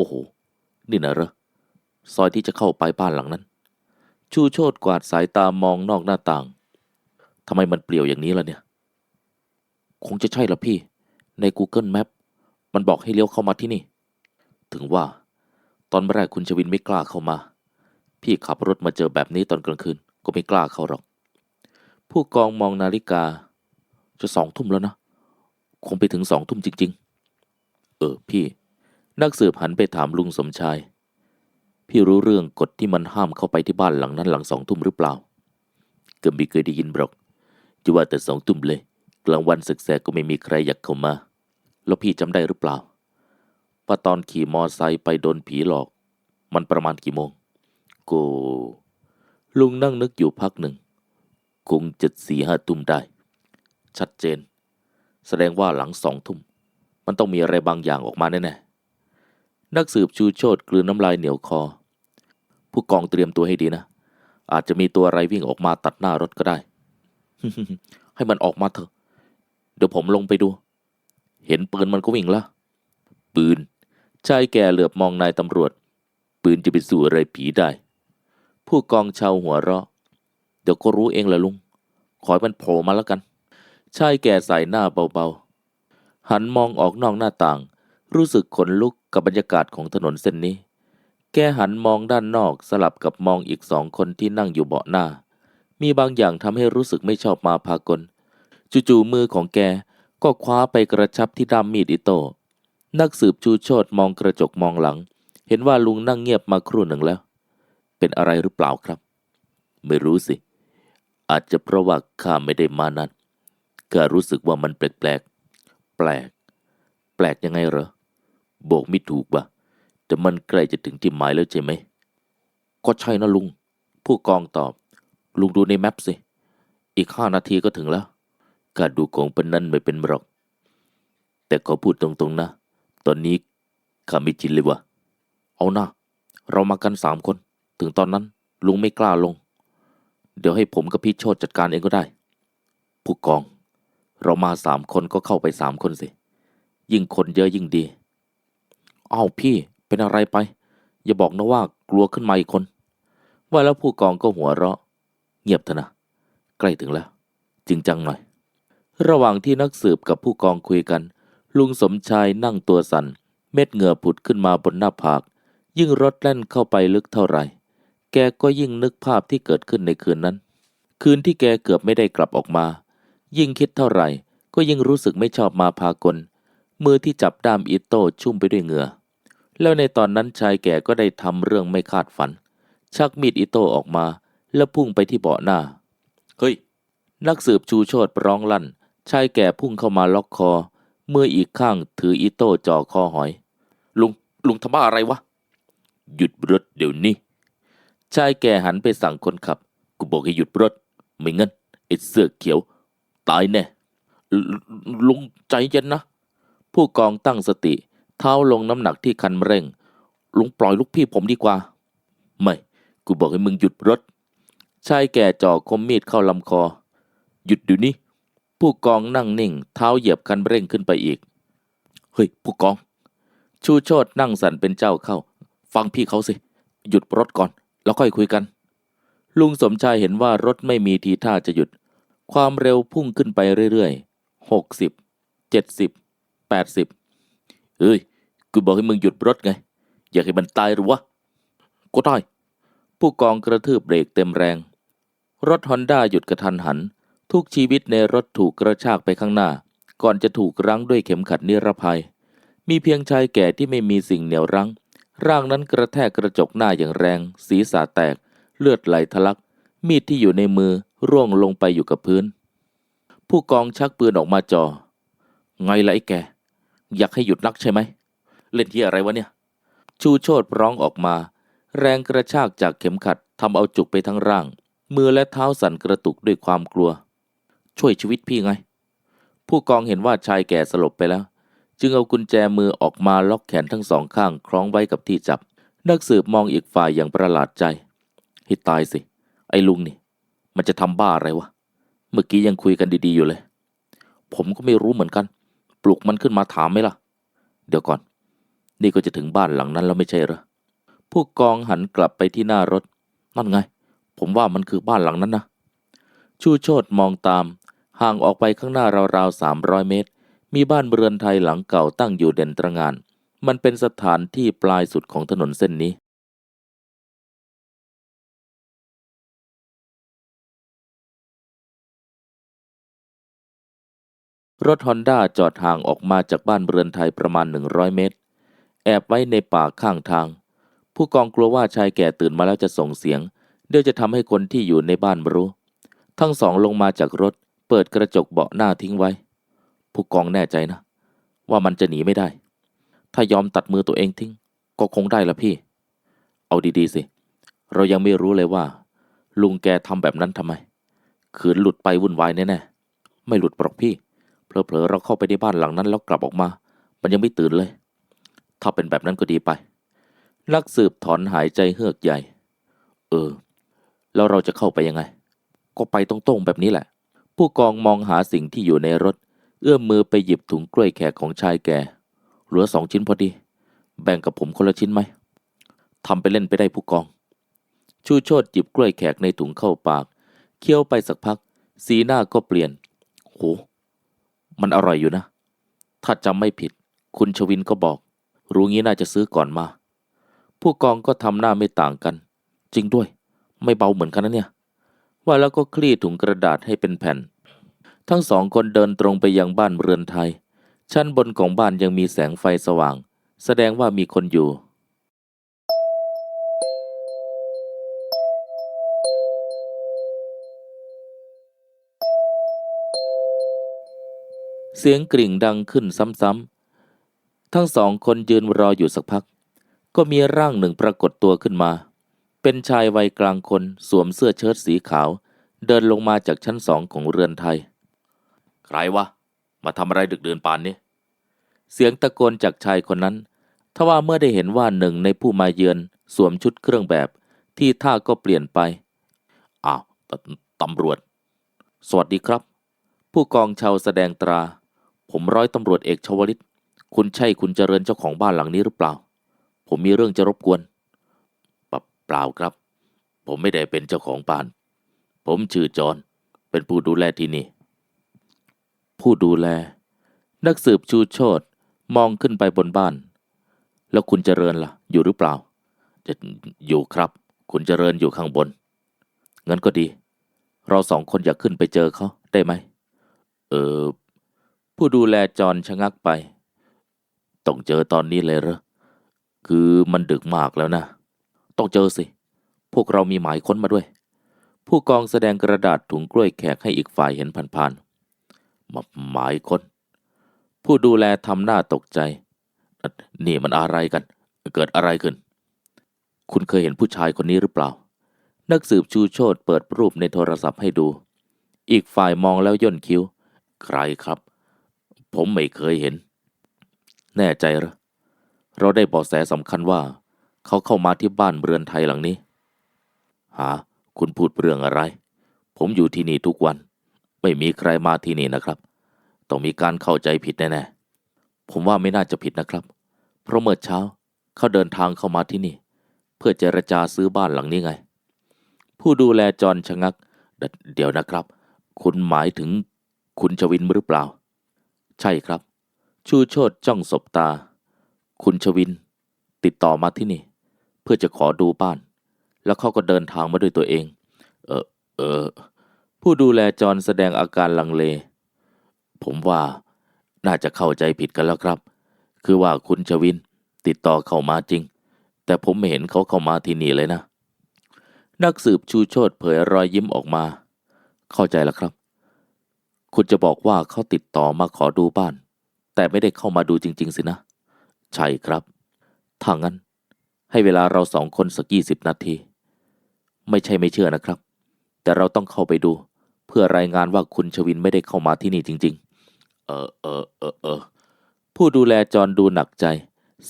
โอ้โห นี่นะเหรอ ซอยที่จะเข้าไปบ้านหลังนั้น ชูโชตกวาดสายตามองนอกหน้าต่าง ทำไมมันเปลี่ยวอย่างนี้ล่ะเนี่ย คงจะใช่ละพี่ ใน Google Map มันบอกให้เลี้ยวเข้ามาที่นี่ ถึงว่า ตอนแรกคุณชวินไม่กล้าเข้ามา พี่ขับรถมาเจอแบบนี้ตอนกลางคืน ก็ไม่กล้าเข้าหรอก ผู้กองมองนาฬิกา จะสองทุ่มแล้วนะ คงไปถึงสองทุ่มจริง ๆ เออพี่ นักสืบหันไปถามลุงสมชาย พี่รู้เรื่องกฎที่มันห้ามเข้าไปที่บ้านหลังนั้นหลังสองทุ่มหรือเปล่า ก็ไม่เคยได้ยินหรอกจะว่าแต่สองทุ่มเลย กลางวันศึกแสกก็ไม่มีใครอยากเข้ามา แล้วพี่จำได้หรือเปล่าว่าตอนขี่มอไซค์ไปโดนผีหลอก มันประมาณกี่โมงกูลุงนั่งนึกอยู่พักหนึ่งคงจะสี่ห้าทุ่มได้ ชัดเจน แสดงว่าหลังสองทุ่ม มันต้องมีอะไรบางอย่างออกมาแน่ๆ นักสืบชูโชตกลืนน้ำลายเหนียวคอ ผู้กองเตรียมตัวให้ดีนะ อาจจะมีตัวอะไรวิ่งออกมาตัดหน้ารถก็ได้ ให้มันออกมาเถอะ เดี๋ยวผมลงไปดู เห็นปืนมันก็วิ่งละปืนชายแก่เหลือบมองนายตำรวจ ปืนจะไปสู่อะไรผีได้ ผู้กองชาวหัวเราะ เดี๋ยวก็รู้เองแหละลุง ขอให้มันโผล่มาแล้วกันชายแก่ใส่หน้าเบาๆ หันมองออกนอกหน้าต่าง รู้สึกขนลุกกับบรรยากาศของถนนเส้นนี้ แกหันมองด้านนอกสลับกับมองอีกสองคนที่นั่งอยู่เบาะหน้า มีบางอย่างทำให้รู้สึกไม่ชอบมาพากล จู่ๆมือของแกก็คว้าไปกระชับที่ด้ามมีดอิโต้นักสืบชูโชตมองกระจกมองหลัง เห็นว่าลุงนั่งเงียบมาครู่หนึ่งแล้ว เป็นอะไรหรือเปล่าครับ ไม่รู้สิ อาจจะเพราะว่าข้าไม่ได้มานานก็รู้สึกว่ามันแปลกแปลกๆแปลก แปลกยังไงเหรอ โบกไม่ถูกว่ะแต่มันใกล้จะถึงที่หมายแล้วใช่ไหม ก็ใช่นะลุง ผู้กองตอบ ลุงดูในแมปสิ อีกห้านาทีก็ถึงแล้วข้าดูของเป็นนั้นไม่เป็นหรอก แต่ขอพูดตรงๆนะ ตอนนี้ข้าไม่ชินเลยว่ะ เอานะเรามากันสามคน ถึงตอนนั้น ลุงไม่กล้าลง เดี๋ยวให้ผมกับพี่โชตจัดการเองก็ได้ ผู้กอง เรามาสามคนก็เข้าไปสามคนสิ ยิ่งคนเยอะยิ่งดี อ้าวพี่เป็นอะไรไป อย่าบอกนะว่ากลัวขึ้นมาอีกคน ว่าแล้วผู้กองก็หัวเราะ เงียบเถอะนะ ใกล้ถึงแล้ว จริงจังหน่อย ระหว่างที่นักสืบกับผู้กองคุยกัน ลุงสมชายนั่งตัวสัน่นเม็ดเหงื่อผุดขึ้นมาบนหน้าผาก ยิ่งรถแล่นเข้าไปลึกเท่าไหร่ แกก็ยิ่งนึกภาพที่เกิดขึ้นในคืนนั้น คืนที่แกเกือบไม่ได้กลับออกมา ยิ่งคิดเท่าไหร่ ก็ยิ่งรู้สึกไม่ชอบมาพากลมือที่จับด้ามอิโต้ชุ่มไปด้วยเหงื่อ แล้วในตอนนั้นชายแก่ก็ได้ทำเรื่องไม่คาดฝัน ชักมีดอิโต้ออกมา แล้วพุ่งไปที่เบาะหน้า เฮ้ย นักสืบชูโชตร้องลั่น ชายแก่พุ่งเข้ามาล็อกคอ เมื่ออีกข้างถืออิโต้จ่อคอหอย ลุง ลุงทำบ้าอะไรวะ หยุดรถเดี๋ยวนี้ ชายแก่หันไปสั่งคนขับ กูบอกให้หยุดรถ ไม่งั้นไอ้เสื้อเขียว ตายแน่ลลุงใจเย็นนะ ผู้กองตั้งสติ เท้าลงน้ำหนักที่คันเร่ง ลุงปล่อยลูกพี่ผมดีกว่า ไม่ กูบอกให้มึงหยุดรถ ชายแก่จ่อคมมีดเข้าลำคอ หยุดเดี๋ยวนี้ ผู้กองนั่งนิ่ง เท้าเหยียบคันเร่งขึ้นไปอีก เฮ้ย ผู้กอง ชูโชตนั่งสั่นเป็นเจ้าเข้า ฟังพี่เขาสิ หยุดรถก่อน แล้วค่อยคุยกัน ลุงสมชายเห็นว่ารถไม่มีทีท่าจะหยุด ความเร็วพุ่งขึ้นไปเรื่อยๆหกสิบเจ็ดสิบแปดสิบเฮ้ย กูบอกให้มึงหยุดรถไง อยากให้มันตายหรือวะก็ได้ผู้กองกระทืบเบรกเต็มแรง รถฮอนด้าหยุดกระทันหัน ทุกชีวิตในรถถูกกระชากไปข้างหน้า ก่อนจะถูกรั้งด้วยเข็มขัดนิรภัย มีเพียงชายแก่ที่ไม่มีสิ่งเหนี่ยวรั้ง ร่างนั้นกระแทกกระจกหน้าอย่างแรง ศีรษะแตก เลือดไหลทะลัก มีดที่อยู่ในมือร่วงลงไปอยู่กับพื้น ผู้กองชักปืนออกมาจอ่อไงล่ะไอ้แก อยากให้หยุดนักใช่ไหม เล่นที่อะไรวะเนี่ย ชูโชตร้องออกมา แรงกระชากจากเข็มขัดทำเอาจุกไปทั้งร่าง มือและเท้าสั่นกระตุกด้วยความกลัว ช่วยชีวิตพี่ไง ผู้กองเห็นว่าชายแก่สลบไปแล้ว จึงเอากุญแจมือออกมาล็อกแขนทั้งสองข้างคล้องไว้กับที่จับ นักสืบมองอีกฝ่ายอย่างประหลาดใจให้ตายสิ ไอ้ลุงนี่ มันจะทำบ้าอะไรวะ เมื่อกี้ยังคุยกันดีๆอยู่เลย ผมก็ไม่รู้เหมือนกัน ปลุกมันขึ้นมาถามไหมล่ะ เดี๋ยวก่อน นี่ก็จะถึงบ้านหลังนั้นแล้วไม่ใช่เหรอ ผู้กองหันกลับไปที่หน้ารถ นั่นไง ผมว่ามันคือบ้านหลังนั้นนะ ชูโชตมองตาม ห่างออกไปข้างหน้าราวๆสามร้อยเมตร มีบ้านเรือนไทยหลังเก่าตั้งอยู่เด่นตระงาน มันเป็นสถานที่ปลายสุดของถนนเส้นนี้ รถฮอนด้าจอดห่างออกมาจากบ้านเรือนไทยประมาณ 100 เมตร แอบไว้ในป่าข้างทาง ผู้กองกลัวว่าชายแก่ตื่นมาแล้วจะส่งเสียง เดี๋ยวจะทำให้คนที่อยู่ในบ้านรู้ ทั้งสองลงมาจากรถ เปิดกระจกเบาะหน้าทิ้งไว้ ผู้กองแน่ใจนะ ว่ามันจะหนีไม่ได้ ถ้ายอมตัดมือตัวเองทิ้ง ก็คงได้ละพี่ เอาดีๆสิ เรายังไม่รู้เลยว่า ลุงแกทำแบบนั้นทำไม ขืนหลุดไปวุ่นวายแน่ๆไม่หลุดปรอกพี่เผลอๆเราเข้าไปในบ้านหลังนั้นแล้วกลับออกมา มันยังไม่ตื่นเลย ถ้าเป็นแบบนั้นก็ดีไป นักสืบถอนหายใจเฮือกใหญ่ เออ แล้วเราจะเข้าไปยังไง ก็ไปตรงๆแบบนี้แหละ ผู้กองมองหาสิ่งที่อยู่ในรถ เอื้อมมือไปหยิบถุงกล้วยแขกของชายแก่ เหลือสองชิ้นพอดี แบ่งกับผมคนละชิ้นไหมทำไปเล่นไปได้ผู้กอง ชูโชดหยิบกล้วยแขกในถุงเข้าปาก เคี้ยวไปสักพัก สีหน้าก็เปลี่ยน โห มันอร่อยอยู่นะ ถ้าจำไม่ผิด คุณชวินก็บอก รู้งี้น่าจะซื้อก่อนมา ผู้กองก็ทำหน้าไม่ต่างกัน จริงด้วย ไม่เบาเหมือนกันนะเนี่ย ว่าแล้วก็คลี่ถุงกระดาษให้เป็นแผ่น ทั้งสองคนเดินตรงไปยังบ้านเรือนไทย ชั้นบนของบ้านยังมีแสงไฟสว่าง แสดงว่ามีคนอยู่เสียงกริ่งดังขึ้นซ้ำๆ ทั้งสองคนยืนรออยู่สักพัก ก็มีร่างหนึ่งปรากฏตัวขึ้นมา เป็นชายวัยกลางคนสวมเสื้อเชิ้ตสีขาว เดินลงมาจากชั้นสองของเรือนไทย ใครวะ มาทำอะไรดึกเดินป่านนี้ เสียงตะโกนจากชายคนนั้น ทว่าเมื่อได้เห็นว่าหนึ่งในผู้มาเยือนสวมชุดเครื่องแบบ ที่ท่าก็เปลี่ยนไป อ้าวตตำรวจ สวัสดีครับ ผู้กองชาวแสดงตรา ผมร้อยตำรวจเอกชวลิต คุณใช่คุณเจริญเจ้าของบ้านหลังนี้หรือเปล่า ผมมีเรื่องจะรบกวนปเปล่าครับ ผมไม่ได้เป็นเจ้าของบ้าน ผมชื่อจอนเป็นผู้ดูแลที่นี่ ผู้ดูแล นักสืบชูโชตมองขึ้นไปบนบ้าน แล้วคุณเจริญล่ะ อยู่หรือเปล่า จะอยู่ครับ คุณเจริญอยู่ข้างบนงั้นก็ดี เราสองคนอยากขึ้นไปเจอเขาได้ไหม เออผู้ดูแลจอนชะงักไป ต้องเจอตอนนี้เลยเหรอ คือมันดึกมากแล้วนะ ต้องเจอสิ พวกเรามีหมายค้นมาด้วย ผู้กองแสดงกระดาษถุงกล้วยแขกให้อีกฝ่ายเห็นผ่านๆหมหมายค้น ผู้ดูแลทำหน้าตกใจ นี่มันอะไรกัน เกิดอะไรขึ้น คุณเคยเห็นผู้ชายคนนี้หรือเปล่า นักสืบชูโชตเปิดรูปในโทรศัพท์ให้ดู อีกฝ่ายมองแล้วย่นคิ้ว ใครครับ ผมไม่เคยเห็น แน่ใจเหรอ เราได้เบาะแสสำคัญว่า เขาเข้ามาที่บ้านเรือนไทยหลังนี้ หา คุณพูดเรื่องอะไร ผมอยู่ที่นี่ทุกวัน ไม่มีใครมาที่นี่นะครับ ต้องมีการเข้าใจผิดแน่ๆ ผมว่าไม่น่าจะผิดนะครับ เพราะเมื่อเช้าเขาเดินทางเข้ามาที่นี่ เพื่อเจรจาซื้อบ้านหลังนี้ไง ผู้ดูแลจรชะงัก เดี๋ยวนะครับ คุณหมายถึงคุณชวินหรือเปล่า ใช่ครับ ชูโชดจ้องสบตา คุณชวิน ติดต่อมาที่นี่ เพื่อจะขอดูบ้าน แล้วเขาก็เดินทางมาด้วยตัวเอง เออเออ ผู้ดูแลจรแสดงอาการลังเล ผมว่าน่าจะเข้าใจผิดกันแล้วครับ คือว่าคุณชวิน ติดต่อเข้ามาจริง แต่ผมไม่เห็นเขาเข้ามาที่นี่เลยนะ นักสืบชูโชดเผยรอยยิ้มออกมา เข้าใจแล้วครับ คุณจะบอกว่าเขาติดต่อมาขอดูบ้าน แต่ไม่ได้เข้ามาดูจริง ๆ สินะ ใช่ครับถ้างั้น ให้เวลาเราสองคนสักยี่สิบนาที ไม่ใช่ไม่เชื่อนะครับ แต่เราต้องเข้าไปดู เพื่อรายงานว่าคุณชวินไม่ได้เข้ามาที่นี่จริง ๆ เออเออเออเออผู้ดูแลจรดูหนักใจ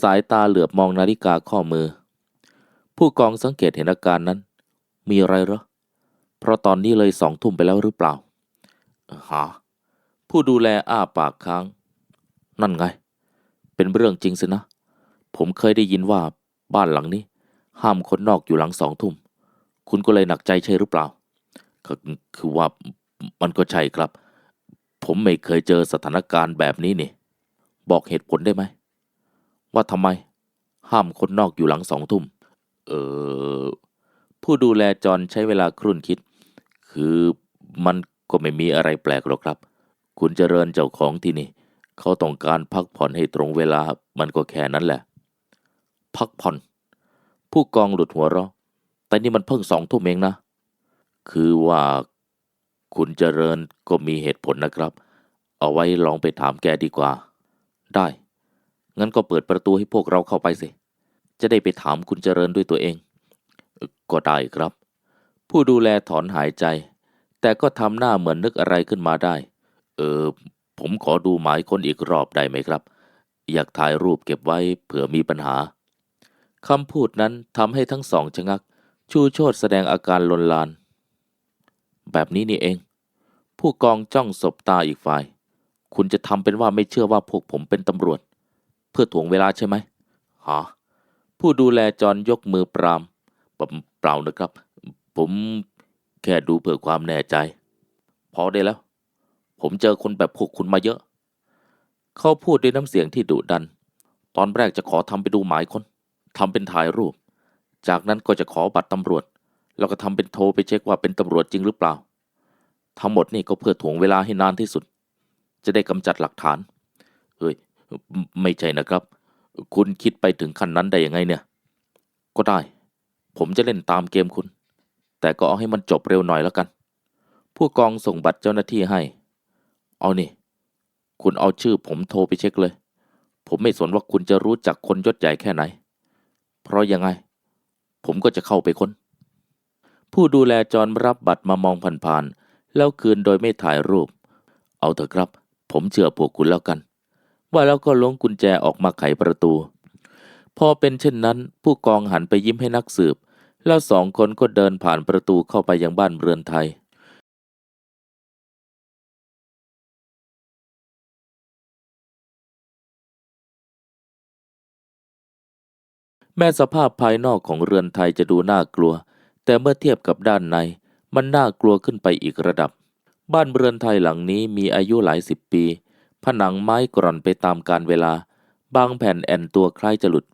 สายตาเหลือบมองนาฬิกาข้อมือ ผู้กองสังเกตเห็นอาการนั้น มีอะไรเหรอ เพราะตอนนี้เลยสองทุ่มไปแล้วหรือเปล่า หา ผู้ดูแลอ้าปากค้าง นั่นไง เป็นเรื่องจริงสินะ ผมเคยได้ยินว่าบ้านหลังนี้ ห้ามคนนอกอยู่หลังสองทุ่ม คุณก็เลยหนักใจใช่หรือเปล่าคือคือว่ามันก็ใช่ครับ ผมไม่เคยเจอสถานการณ์แบบนี้นี่ บอกเหตุผลได้ไหม ว่าทำไม ห้ามคนนอกอยู่หลังสองทุ่ม เออ ผู้ดูแลจรใช้เวลาครุ่นคิด คือมันก็ไม่มีอะไรแปลกหรอกครับ คุณเจริญเจ้าของที่นี่ เขาต้องการพักผ่อนให้ตรงเวลามันก็แค่นั้นแหละ พักผ่อน ผู้กองหลุดหัวเราะแต่นี่มันเพิ่งสองทุ่มเองนะ คือว่าคุณเจริญก็มีเหตุผลนะครับ เอาไว้ลองไปถามแกดีกว่า ได้ งั้นก็เปิดประตูให้พวกเราเข้าไปสิ จะได้ไปถามคุณเจริญด้วยตัวเอง ก็ได้ครับ ผู้ดูแลถอนหายใจ แต่ก็ทำหน้าเหมือนนึกอะไรขึ้นมาได้ เออ ผมขอดูหมายคนอีกรอบได้ไหมครับ อยากถ่ายรูปเก็บไว้เผื่อมีปัญหาคำพูดนั้นทำให้ทั้งสองชะงัก ชูโชดแสดงอาการลนลาน แบบนี้นี่เอง ผู้กองจ้องสบตาอีกฝ่าย คุณจะทำเป็นว่าไม่เชื่อว่าพวกผมเป็นตำรวจ เพื่อถ่วงเวลาใช่ไหมฮะผู้ดูแลจรยกมือปรามเปล่านะครับ ผมแค่ดูเพื่อความแน่ใจ พอได้แล้ว ผมเจอคนแบบพวกคุณมาเยอะ เขาพูดด้วยน้ำเสียงที่ดุดัน ตอนแรกจะขอทำไปดูหมายคนทำเป็นถ่ายรูป จากนั้นก็จะขอบัตรตำรวจ แล้วก็ทำเป็นโทรไปเช็คว่าเป็นตำรวจจริงหรือเปล่า ทั้งหมดนี่ก็เพื่อถ่วงเวลาให้นานที่สุด จะได้กำจัดหลักฐานเฮ้ย ไม่ใช่นะครับ คุณคิดไปถึงขั้นนั้นได้ยังไงเนี่ย ก็ได้ ผมจะเล่นตามเกมคุณ แต่ก็เอาให้มันจบเร็วหน่อยแล้วกัน ผู้กองส่งบัตรเจ้าหน้าที่ให้ เอานี่ คุณเอาชื่อผมโทรไปเช็คเลย ผมไม่สนว่าคุณจะรู้จักคนยศใหญ่แค่ไหน เพราะยังไง ผมก็จะเข้าไปค้น ผู้ดูแลจรรับบัตรมามองผ่านๆ แล้วคืนโดยไม่ถ่ายรูป เอาเถอะครับ ผมเชื่อพวกคุณแล้วกัน ว่าแล้วก็ล้วงกุญแจออกมาไขประตู พอเป็นเช่นนั้น ผู้กองหันไปยิ้มให้นักสืบ แล้วสองคนก็เดินผ่านประตูเข้าไปยังบ้านเรือนไทย แม้สภาพภายนอกของเรือนไทยจะดูน่ากลัว แต่เมื่อเทียบกับด้านใน มันน่ากลัวขึ้นไปอีกระดับ บ้านเรือนไทยหลังนี้มีอายุหลายสิบปี ผนังไม้กร่อนไปตามกาลเวลา บางแผ่นแอนตัวคล้ายจะหลุด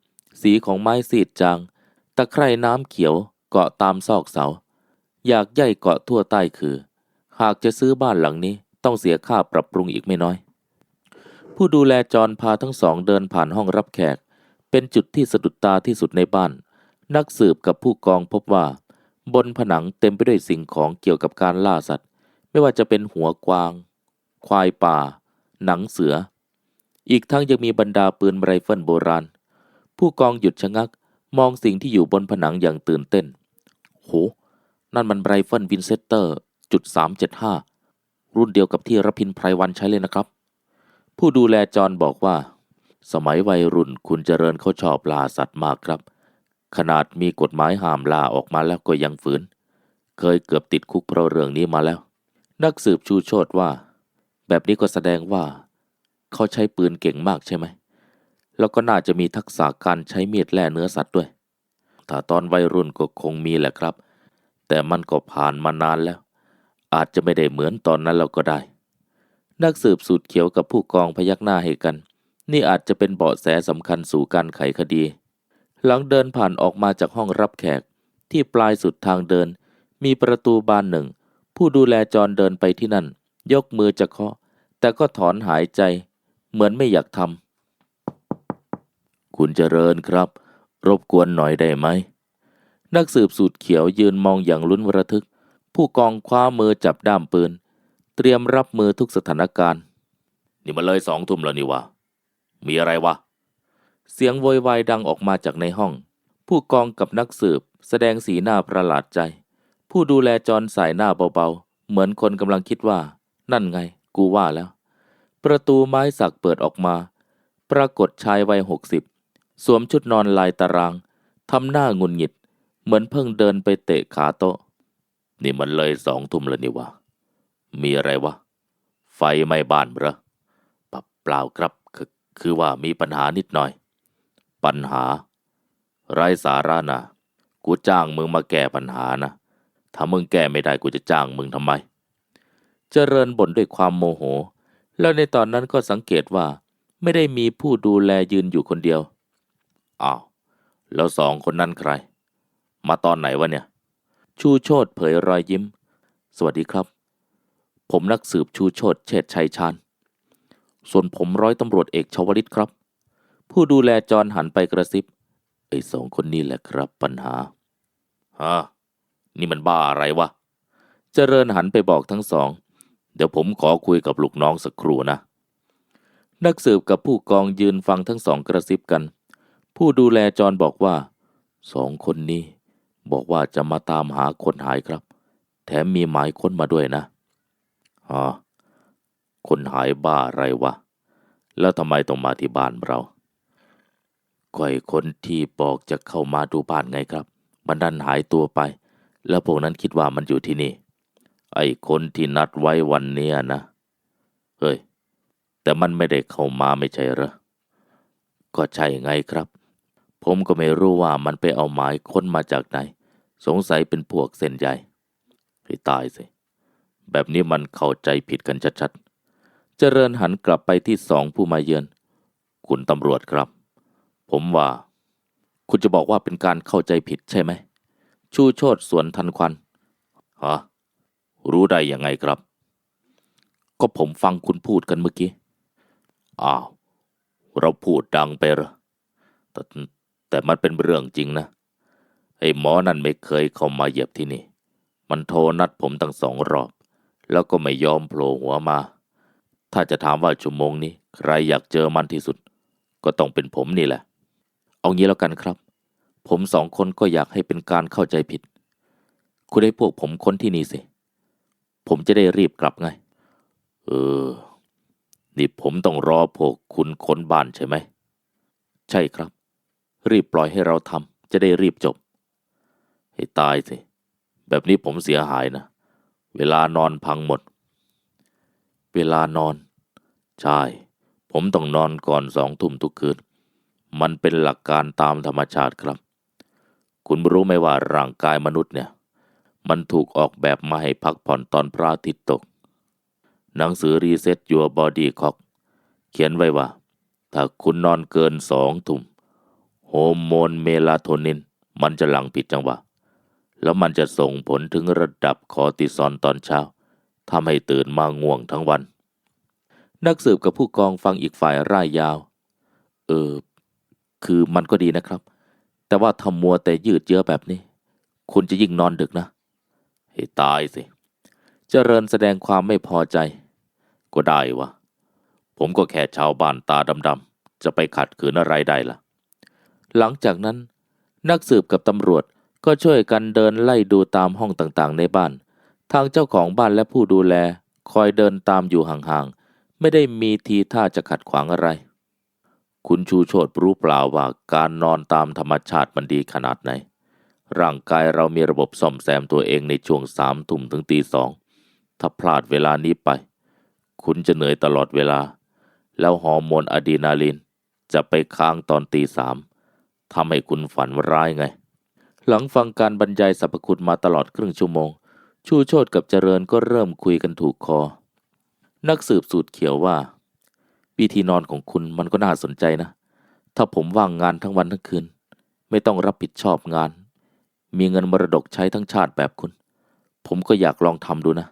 สีของไม้สีดจาง ตะไคร่น้ำเขียวเกาะตามซอกเสา อยากใหญ่เกาะทั่วใต้คือ หากจะซื้อบ้านหลังนี้ต้องเสียค่าปรับปรุงอีกไม่น้อย ผู้ดูแลจรพาทั้งสองเดินผ่านห้องรับแขก เป็นจุดที่สะดุดตาที่สุดในบ้าน นักสืบกับผู้กองพบว่า บนผนังเต็มไปด้วยสิ่งของเกี่ยวกับการล่าสัตว์ ไม่ว่าจะเป็นหัวกวาง ควายป่า หนังเสือ อีกทั้งยังมีบรรดาปืนไรเฟิลโบราณ ผู้กองหยุดชะงัก มองสิ่งที่อยู่บนผนังอย่างตื่นเต้น โห นั่นมันไรเฟิลวินเซตเตอร์จุดสามเจ็ดห้ารุ่นเดียวกับที่รพินไพรวันใช้เลยนะครับ ผู้ดูแลจรบอกว่า สมัยวัยรุ่นคุณเจริญเขาชอบล่าสัตว์มากครับ ขนาดมีกฎหมายห้ามล่าออกมาแล้วก็ยังฝืน เคยเกือบติดคุกเพราะเรื่องนี้มาแล้ว นักสืบชูโชดว่า แบบนี้ก็แสดงว่า เขาใช้ปืนเก่งมากใช่ไหม แล้วก็น่าจะมีทักษะการใช้มีดแล่เนื้อสัตว์ด้วย ถ้าตอนวัยรุ่นก็คงมีแหละครับ แต่มันก็ผ่านมานานแล้ว อาจจะไม่ได้เหมือนตอนนั้นเราก็ได้ นักสืบสูตรเขียวกับผู้กองพยักหน้าให้กัน นี่อาจจะเป็นเบาะแสสำคัญสู่การไขคดี หลังเดินผ่านออกมาจากห้องรับแขก ที่ปลายสุดทางเดิน มีประตูบานหนึ่ง ผู้ดูแลจรเดินไปที่นั่น ยกมือจะเคาะ แต่ก็ถอนหายใจ เหมือนไม่อยากทำคุณเจริญครับ รบกวนหน่อยได้ไหม นักสืบสูตรเขียวยืนมองอย่างลุ้นระทึก ผู้กองคว้ามือจับด้ามปืน เตรียมรับมือทุกสถานการณ์ นี่มันเลยสองทุ่มแล้วนี่วะ มีอะไรวะ เสียงโวยวายดังออกมาจากในห้อง ผู้กองกับนักสืบแสดงสีหน้าประหลาดใจ ผู้ดูแลจรสายหน้าเบาๆ เหมือนคนกำลังคิดว่า นั่นไง กูว่าแล้ว ประตูไม้สักเปิดออกมา ปรากฏชายวัยหกสิบสวมชุดนอนลายตารางทำหน้างุนหงิด เหมือนเพิ่งเดินไปเตะขาโต๊ะ นี่มันเลยสองทุ่มแล้วนี่วะ มีอะไรวะ ไฟไหม้บ้านเหรอปะเปล่าครับ คือว่ามีปัญหานิดหน่อย ปัญหา ไร้สาระนะกูจ้างมึงมาแก้ปัญหานะ ถ้ามึงแก้ไม่ได้กูจะจ้างมึงทำไม เจริญบ่นด้วยความโมโห แล้วในตอนนั้นก็สังเกตว่า ไม่ได้มีผู้ดูแลยืนอยู่คนเดียว อ้าว แล้วสองคนนั้นใคร มาตอนไหนวะเนี่ย ชูโชตเผยรอยยิ้ม สวัสดีครับ ผมนักสืบชูโชตเชษชัยชาญ ส่วนผมร้อยตำรวจเอกชวลิตครับ ผู้ดูแลจรหันไปกระซิบ ไอ้สองคนนี้แหละครับปัญหาฮะนี่มันบ้าอะไรวะ เจริญหันไปบอกทั้งสอง เดี๋ยวผมขอคุยกับลูกน้องสักครู่นะ นักสืบกับผู้กองยืนฟังทั้งสองกระซิบกัน ผู้ดูแลจรบอกว่าสองคนนี้ บอกว่าจะมาตามหาคนหายครับ แถมมีหมายค้นมาด้วยนะฮะ คนหายบ้าอะไรวะ แล้วทำไมต้องมาที่บ้านเราก็ไอ้คนที่บอกจะเข้ามาดูบ้านไงครับ มันดันหายตัวไป แล้วพวกนั้นคิดว่ามันอยู่ที่นี่ ไอ้คนที่นัดไว้วันเนี้ยนะ เฮ้ย แต่มันไม่ได้เข้ามาไม่ใช่เหรอ ก็ใช่ไงครับ ผมก็ไม่รู้ว่ามันไปเอาหมายค้นมาจากไหน สงสัยเป็นพวกเส้นใหญ่ให้ตายสิ แบบนี้มันเข้าใจผิดกันชัดๆ เจริญหันกลับไปที่สองผู้มาเยือน คุณตำรวจครับ ผมว่า คุณจะบอกว่าเป็นการเข้าใจผิดใช่ไหม ชูโชตสวนทันควันฮะรู้ได้ยังไงครับ ก็ผมฟังคุณพูดกันเมื่อกี้ อ้าว เราพูดดังไปเหรอแต่แต่มันเป็นเรื่องจริงนะ ไอ้หมอนั่นไม่เคยเข้ามาเหยียบที่นี่ มันโทรนัดผมตั้งสองรอบ แล้วก็ไม่ยอมโผล่หัวมา ถ้าจะถามว่าชั่วโมงนี้ ใครอยากเจอมันที่สุด ก็ต้องเป็นผมนี่แหละ เอางี้แล้วกันครับ ผมสองคนก็อยากให้เป็นการเข้าใจผิด คุณให้พวกผมค้นที่นี่สิ ผมจะได้รีบกลับไง เออ นี่ผมต้องรอพวกคุณค้นบ้านใช่ไหม ใช่ครับ รีบปล่อยให้เราทำจะได้รีบจบ ให้ตายสิ แบบนี้ผมเสียหายนะ เวลานอนพังหมด เวลานอน ใช่ ผมต้องนอนก่อนสองทุ่มทุกคืน มันเป็นหลักการตามธรรมชาติครับ คุณรู้ไหมว่าร่างกายมนุษย์เนี่ย มันถูกออกแบบมาให้พักผ่อนตอนพระอาทิตย์ตก หนังสือ Reset Your Body Clock เขียนไว้ว่า ถ้าคุณนอนเกินสองทุ่มโฮอร์โมนเมลาโทนิน มันจะหลั่งผิดจังหวะ แล้วมันจะส่งผลถึงระดับคอร์ติซอลตอนเช้าทำให้ตื่นมาง่วงทั้งวัน นักสืบกับผู้กองฟังอีกฝ่ายร่ายยาว เออ คือมันก็ดีนะครับ แต่ว่าทำมัวแต่ยืดเยื้อแบบนี้ คุณจะยิ่งนอนดึกนะให้ตายสิ เจริญแสดงความไม่พอใจ ก็ได้วะ ผมก็แค่ชาวบ้านตาดำๆ จะไปขัดขืนอะไรได้ล่ะ หลังจากนั้น นักสืบกับตำรวจก็ช่วยกันเดินไล่ดูตามห้องต่างๆ ในบ้าน ทางเจ้าของบ้านและผู้ดูแล คอยเดินตามอยู่ห่างๆ ไม่ได้มีทีท่าจะขัดขวางอะไร คุณชูโชตรู้เปล่าว่าการนอนตามธรรมชาติมันดีขนาดไหน ร่างกายเรามีระบบซ่อมแซมตัวเองในช่วงสามทุ่มถึงตีสอง ถ้าพลาดเวลานี้ไป คุณจะเหนื่อยตลอดเวลา แล้วฮอร์โมนอะดรีนาลีนจะไปค้างตอนตีสามทำให้คุณฝันร้ายไง หลังฟังการบรรยายสรรพคุณมาตลอดครึ่งชั่วโมง ชูโชตกับเจริญก็เริ่มคุยกันถูกคอ นักสืบสูตรเขียวว่า วิธีนอนของคุณมันก็น่าสนใจนะ ถ้าผมว่างงานทั้งวันทั้งคืน ไม่ต้องรับผิดชอบงาน มีเงินมรดกใช้ทั้งชาติแบบคุณ ผมก็อยากลองทำดูนะ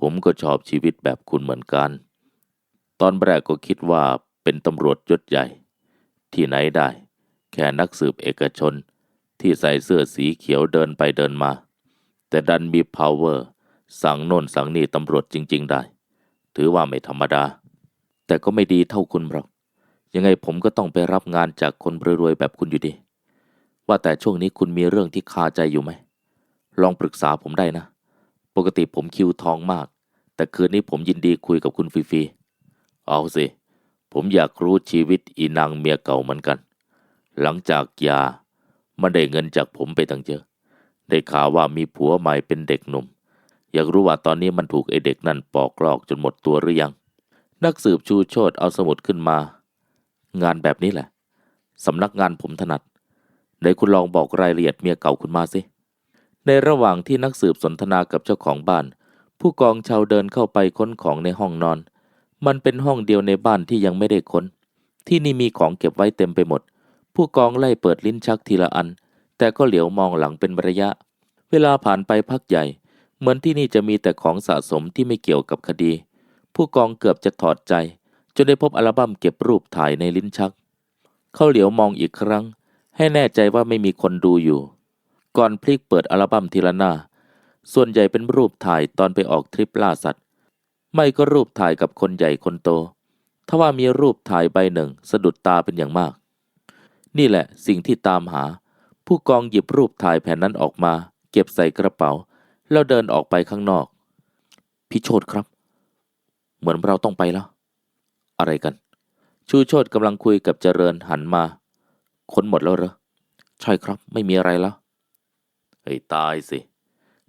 ผมก็ชอบชีวิตแบบคุณเหมือนกัน ตอนแรกก็คิดว่าเป็นตำรวจยศใหญ่ ที่ไหนได้ แค่นักสืบเอกชน ที่ใส่เสื้อสีเขียวเดินไปเดินมา แต่ดันมี power สั่งโน่นสั่งนี่ตำรวจจริง ๆ ได้ ถือว่าไม่ธรรมดา แต่ก็ไม่ดีเท่าคุณหรอก ยังไงผมก็ต้องไปรับงานจากคนรวยๆแบบคุณอยู่ดี ว่าแต่ช่วงนี้คุณมีเรื่องที่คาใจอยู่ไหม ลองปรึกษาผมได้นะ ปกติผมคิวทองมาก แต่คืนนี้ผมยินดีคุยกับคุณฟรีๆเอาสิ ผมอยากรู้ชีวิตอีนางเมียเก่าเหมือนกัน หลังจากยามันได้เงินจากผมไปตั้งเยอะ ได้ข่าวว่ามีผัวใหม่เป็นเด็กหนุ่ม อยากรู้ว่าตอนนี้มันถูกไอเด็กนั่นปอกลอกจนหมดตัวหรือยัง นักสืบชูโชตเอาสมุดขึ้นมา งานแบบนี้แหละสำนักงานผมถนัดไหนคุณลองบอกรายละเอียดเมียเก่าคุณมาสิ ในระหว่างที่นักสืบสนทนากับเจ้าของบ้าน ผู้กองชาวเดินเข้าไปค้นของในห้องนอน มันเป็นห้องเดียวในบ้านที่ยังไม่ได้ค้น ที่นี่มีของเก็บไว้เต็มไปหมด ผู้กองไล่เปิดลิ้นชักทีละอัน แต่ก็เหลียวมองหลังเป็นระยะ เวลาผ่านไปพักใหญ่ เหมือนที่นี่จะมีแต่ของสะสมที่ไม่เกี่ยวกับคดี ผู้กองเกือบจะถอดใจ จนได้พบอัลบั้มเก็บรูปถ่ายในลิ้นชัก เขาเหลียวมองอีกครั้ง ให้แน่ใจว่าไม่มีคนดูอยู่ ก่อนพลิกเปิดอัลบั้มทีละหน้า ส่วนใหญ่เป็นรูปถ่ายตอนไปออกทริปล่าสัตว์ ไม่ก็รูปถ่ายกับคนใหญ่คนโตถ้าว่ามีรูปถ่ายใบหนึ่งสะดุดตาเป็นอย่างมาก นี่แหละสิ่งที่ตามหา ผู้กองหยิบรูปถ่ายแผ่นนั้นออกมา เก็บใส่กระเป๋า แล้วเดินออกไปข้างนอก พี่โชตครับ เหมือนเราต้องไปแล้ว อะไรกัน ชูโชตกำลังคุยกับเจริญหันมา ค้นหมดแล้วเหรอ ใช่ครับ ไม่มีอะไรแล้ว เฮ้ยตายสิ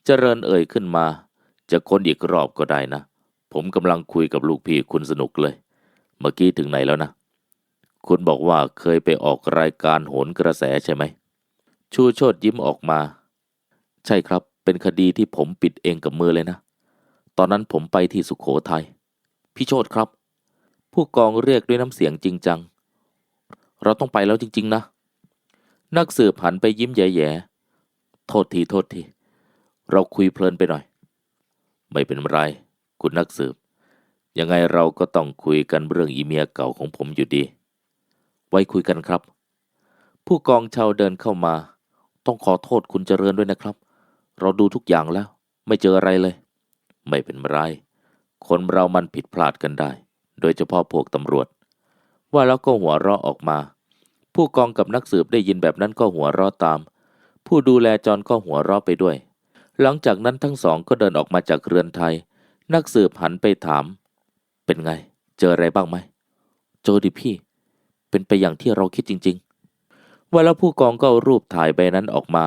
เจริญเอ่ยขึ้นมา จะค้นอีกรอบก็ได้นะ ผมกำลังคุยกับลูกพี่คุณสนุกเลย เมื่อกี้ถึงไหนแล้วนะ คุณบอกว่าเคยไปออกรายการโหนกระแสใช่ไหม ชูโชตยิ้มออกมา ใช่ครับ เป็นคดีที่ผมปิดเองกับมือเลยนะ ตอนนั้นผมไปที่สุขโขทยัยพี่โชตครับ ผู้กองเรียกด้วยน้ำเสียงจริงจัง เราต้องไปแล้วจริง ๆ นะ นักสืบหันไปยิ้มแย่ๆ โทษทีโทษที เราคุยเพลินไปหน่อย ไม่เป็นไร คุณนักสืบ ยังไงเราก็ต้องคุยกันเรื่องอีเมียเก่าของผมอยู่ดี ไว้คุยกันครับ ผู้กองชาวเดินเข้ามา ต้องขอโทษคุณเจริญด้วยนะครับ เราดูทุกอย่างแล้ว ไม่เจออะไรเลย ไม่เป็นไร คนเรามันผิดพลาดกันได้ โดยเฉพาะพวกตำรวจ ว่าแล้วก็หัวเราะออกมา ผู้กองกับนักสืบได้ยินแบบนั้นก็หัวเราะตาม ผู้ดูแลจรก็หัวเราะไปด้วย หลังจากนั้นทั้งสองก็เดินออกมาจากเรือนไทย นักสืบหันไปถาม เป็นไง เจออะไรบ้างไหมเจอดิพี่ เป็นไปอย่างที่เราคิดจริง ๆ ว่าแล้วผู้กองก็เอารูปถ่ายใบนั้นออกมา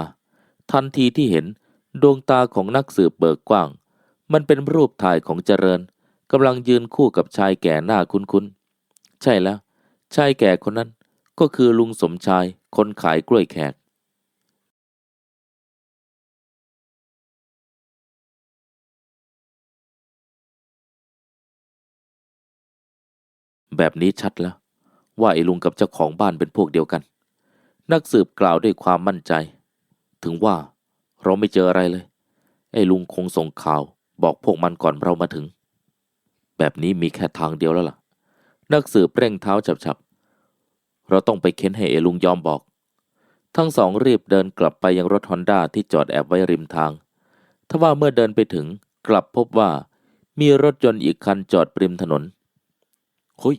ทันทีที่เห็น ดวงตาของนักสืบเบิกกว้าง มันเป็นรูปถ่ายของเจริญกำลังยืนคู่กับชายแก่หน้าคุ้นๆ ใช่แล้ว ชายแก่คนนั้นก็คือลุงสมชายคนขายกล้วยแขก แบบนี้ชัดแล้ว ว่าไอ้ลุงกับเจ้าของบ้านเป็นพวกเดียวกัน นักสืบกล่าวด้วยความมั่นใจ ถึงว่า เราไม่เจออะไรเลย ไอ้ลุงคงส่งข่าว บอกพวกมันก่อนเรามาถึง แบบนี้มีแค่ทางเดียวแล้วล่ะ นักสืบเร่งเท้าฉับๆ เราต้องไปเค้นให้ไอ้ลุงยอมบอก ทั้งสองรีบเดินกลับไปยังรถฮอนด้าที่จอดแอบไว้ริมทาง ทว่าเมื่อเดินไปถึงกลับพบว่ามีรถยนต์อีกคันจอดริมถนนหุย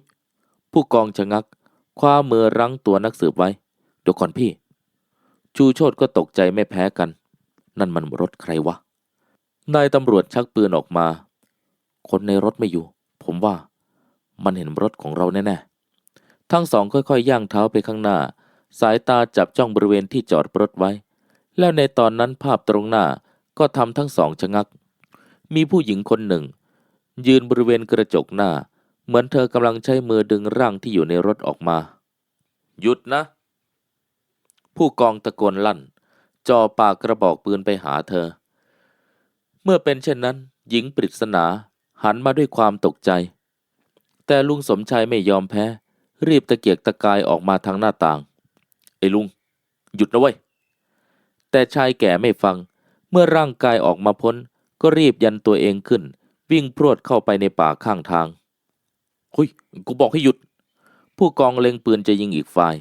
ผู้กองชะงัก คว้ามือรั้งตัวนักสืบไว้เดี๋ยวก่อนพี่ ชูโชตก็ตกใจไม่แพ้กัน นั่นมันรถใครวะ นายตำรวจชักปืนออกมา คนในรถไม่อยู่ ผมว่า มันเห็นรถของเราแน่ๆ ทั้งสองค่อยๆย่างเท้าไปข้างหน้า สายตาจับจ้องบริเวณที่จอดรถไว้ แล้วในตอนนั้นภาพตรงหน้าก็ทำทั้งสองชะงัก มีผู้หญิงคนหนึ่ง ยืนบริเวณกระจกหน้า เหมือนเธอกำลังใช้มือดึงร่างที่อยู่ในรถออกมา หยุดนะ ผู้กองตะโกนลั่น จ่อปากกระบอกปืนไปหาเธอ เมื่อเป็นเช่นนั้น หญิงปริศนาหันมาด้วยความตกใจ แต่ลุงสมชายไม่ยอมแพ้ รีบตะเกียกตะกายออกมาทางหน้าต่าง ไอ้ลุง หยุดนะเว้ย แต่ชายแก่ไม่ฟัง เมื่อร่างกายออกมาพ้น ก็รีบยันตัวเองขึ้น วิ่งพรวดเข้าไปในป่าข้างทางหุยกูบอกให้หยุด ผู้กองเล็งปืนจะยิงอีกฝ่าย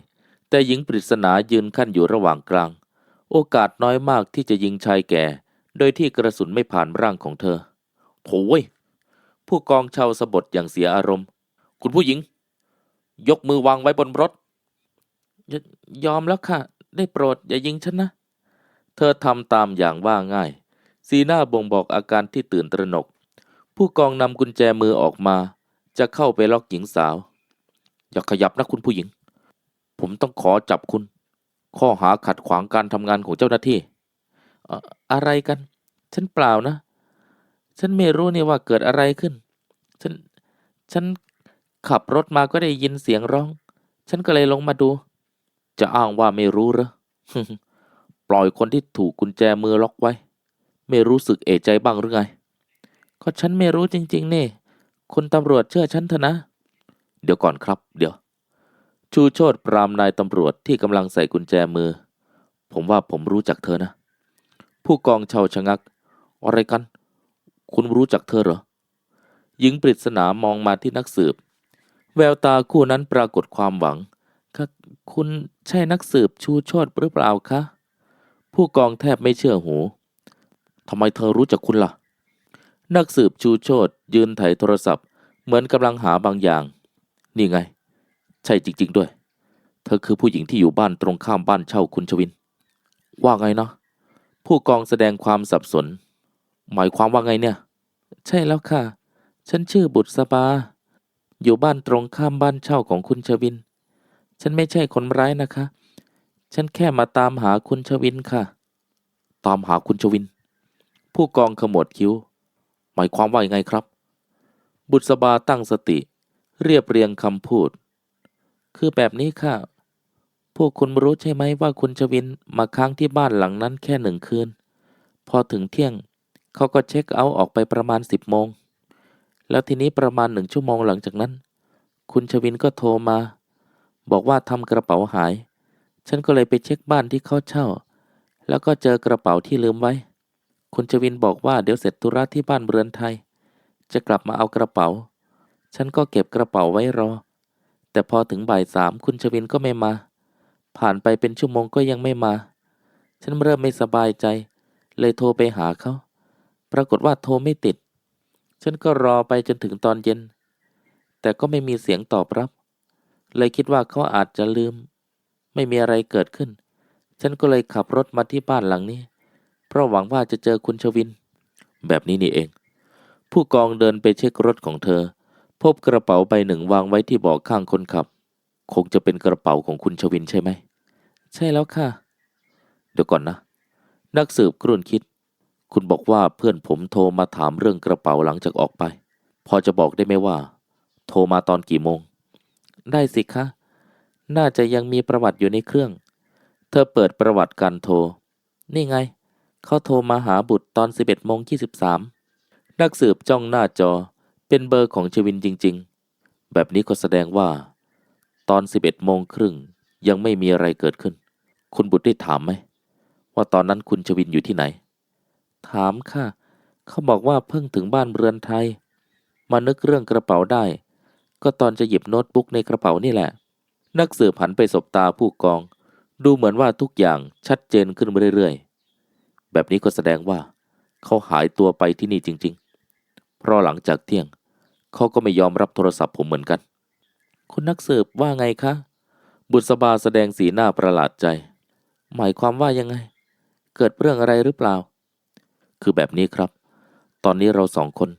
แต่หญิงปริศนายืนขั้นอยู่ระหว่างกลาง โอกาสน้อยมากที่จะยิงชายแก่ โดยที่กระสุนไม่ผ่านร่างของเธอโถว้ยผู้กองชาวสะบดอย่างเสียอารมณ์ คุณผู้หญิง ยกมือวางไว้บนรถยยอมแล้วค่ะ ได้โปรดอย่ายิงฉันนะ เธอทำตามอย่างว่าง่าย สีหน้าบ่งบอกอาการที่ตื่นตระหนก ผู้กองนำกุญแจมือออกมา จะเข้าไปล็อกหญิงสาว อย่าขยับนะคุณผู้หญิง ผมต้องขอจับคุณ ข้อหาขัดขวางการทำงานของเจ้าหน้าที่เอ่ออะไรกัน ฉันเปล่านะ ฉันไม่รู้นี่ว่าเกิดอะไรขึ้น ฉัน ฉันขับรถมาก็ได้ยินเสียงร้อง ฉันก็เลยลงมาดู จะอ้างว่าไม่รู้เหรอ ปล่อยคนที่ถูกกุญแจมือล็อกไว้ ไม่รู้สึกเอะใจบ้างหรือไง ก็ฉันไม่รู้จริง ๆ นี่ คุณตำรวจเชื่อฉันเถอะนะ เดี๋ยวก่อนครับ เดี๋ยว ชูโชตปรามนายตำรวจที่กำลังใส่กุญแจมือ ผมว่าผมรู้จักเธอนะ ผู้กองเชาชะงัก อะไรกัน คุณรู้จักเธอเหรอ หญิงปริศนามองมาที่นักสืบ แววตาคู่นั้นปรากฏความหวังค่ะคุณใช่นักสืบชูโชตหรือเปล่าคะ ผู้กองแทบไม่เชื่อหูทำไมเธอรู้จักคุณล่ะ นักสืบชูโชตยืนไถโทรศัพท์ เหมือนกำลังหาบางอย่าง นี่ไง ใช่จริง ๆ ด้วย เธอคือผู้หญิงที่อยู่บ้านตรงข้ามบ้านเช่าคุณชวิน ว่าไงนะ ผู้กองแสดงความสับสน หมายความว่าไงเนี่ย ใช่แล้วค่ะ ฉันชื่อบุตรสบาอยู่บ้านตรงข้ามบ้านเช่าของคุณชวิน ฉันไม่ใช่คนร้ายนะคะ ฉันแค่มาตามหาคุณชวินค่ะ ตามหาคุณชวิน ผู้กองขมวดคิ้ว หมายความว่าไงครับ บุตรสบาตั้งสติ เรียบเรียงคำพูด คือแบบนี้ค่ะ พวกคุณรู้ใช่ไหมว่าคุณชวินมาค้างที่บ้านหลังนั้นแค่หนึ่งคืน พอถึงเที่ยง เขาก็เช็คเอาท์ออกไปประมาณสิบโมง แล้วทีนี้ประมาณหนึ่งชั่วโมงหลังจากนั้น คุณชวินก็โทรมา บอกว่าทำกระเป๋าหาย ฉันก็เลยไปเช็คบ้านที่เขาเช่า แล้วก็เจอกระเป๋าที่ลืมไว้ คุณชวินบอกว่าเดี๋ยวเสร็จธุระที่บ้านเรือนไทย จะกลับมาเอากระเป๋า ฉันก็เก็บกระเป๋าไว้รอ แต่พอถึงบ่ายสามคุณชวินก็ไม่มา ผ่านไปเป็นชั่วโมงก็ยังไม่มา ฉันเริ่มไม่สบายใจ เลยโทรไปหาเขา ปรากฏว่าโทรไม่ติด ฉันก็รอไปจนถึงตอนเย็น แต่ก็ไม่มีเสียงตอบรับ เลยคิดว่าเขาอาจจะลืม ไม่มีอะไรเกิดขึ้น ฉันก็เลยขับรถมาที่บ้านหลังนี้ เพราะหวังว่าจะเจอคุณชวิน แบบนี้นี่เอง ผู้กองเดินไปเช็ครถของเธอ พบกระเป๋าใบหนึ่งวางไว้ที่เบาะข้างคนขับ คงจะเป็นกระเป๋าของคุณชวินใช่ไหม ใช่แล้วค่ะ เดี๋ยวก่อนนะ นักสืบกรุ่นคิด คุณบอกว่าเพื่อนผมโทรมาถามเรื่องกระเป๋าหลังจากออกไป พอจะบอกได้ไหมว่า โทรมาตอนกี่โมง ได้สิคะ น่าจะยังมีประวัติอยู่ในเครื่อง เธอเปิดประวัติการโทร นี่ไง เขาโทรมาหาบุตรตอน 11โมง23นักสืบจ้องหน้าจอ เป็นเบอร์ของชวินจริง ๆ แบบนี้ก็แสดงว่า ตอน 11โมงครึ่งยังไม่มีอะไรเกิดขึ้น คุณบุตรได้ถามไหม ว่าตอนนั้นคุณชวินอยู่ที่ไหน ถามค่ะ เขาบอกว่าเพิ่งถึงบ้านเรือนไทย มานึกเรื่องกระเป๋าได้ ก็ตอนจะหยิบโน้ตบุ๊กในกระเป๋านี่แหละ นักสืบหันไปสบตาผู้กอง ดูเหมือนว่าทุกอย่างชัดเจนขึ้นเรื่อยๆ แบบนี้ก็แสดงว่า เขาหายตัวไปที่นี่จริง ๆ เพราะหลังจากเที่ยง เขาก็ไม่ยอมรับโทรศัพท์ผมเหมือนกัน คุณนักเสืบว่าไงคะ บุษบาแสดงสีหน้าประหลาดใจ หมายความว่ายังไง เกิดเรื่องอะไรหรือเปล่า คือแบบนี้ครับ ตอนนี้เราสองคน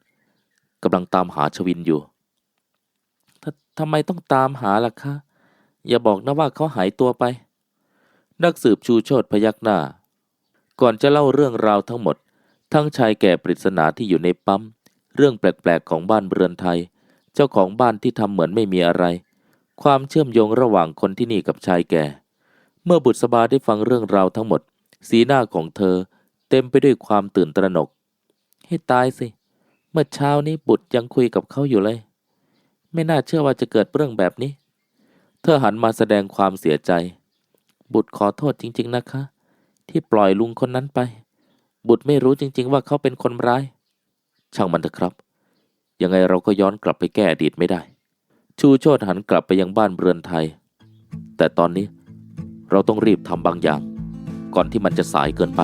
กำลังตามหาชวินอยู่ททำไมต้องตามหาล่ะคะ อย่าบอกนะว่าเขาหายตัวไป นักสืบชูโชตพยักหน้า ก่อนจะเล่าเรื่องราวทั้งหมด ทั้งชายแก่ปริศนาที่อยู่ในปั๊ม เรื่องแปลกๆของบ้านเรือนไทย เจ้าของบ้านที่ทำเหมือนไม่มีอะไร ความเชื่อมโยงระหว่างคนที่นี่กับชายแก่ เมื่อบุตรสบาได้ฟังเรื่องราวทั้งหมด สีหน้าของเธอเต็มไปด้วยความตื่นตระหนก ให้ตายสิ เมื่อเช้านี้บุตรยังคุยกับเขาอยู่เลย ไม่น่าเชื่อว่าจะเกิดเรื่องแบบนี้ เธอหันมาแสดงความเสียใจ บุตรขอโทษจริง ๆนะคะ ที่ปล่อยลุงคนนั้นไป บุตรไม่รู้จริง ๆ ว่าเขาเป็นคนร้าย ช่างมันเถอะครับ ยังไงเราก็ย้อนกลับไปแก้อดีตไม่ได้ ชูโชตหันกลับไปยังบ้านเรือนไทย แต่ตอนนี้เราต้องรีบทำบางอย่าง ก่อนที่มันจะสายเกินไป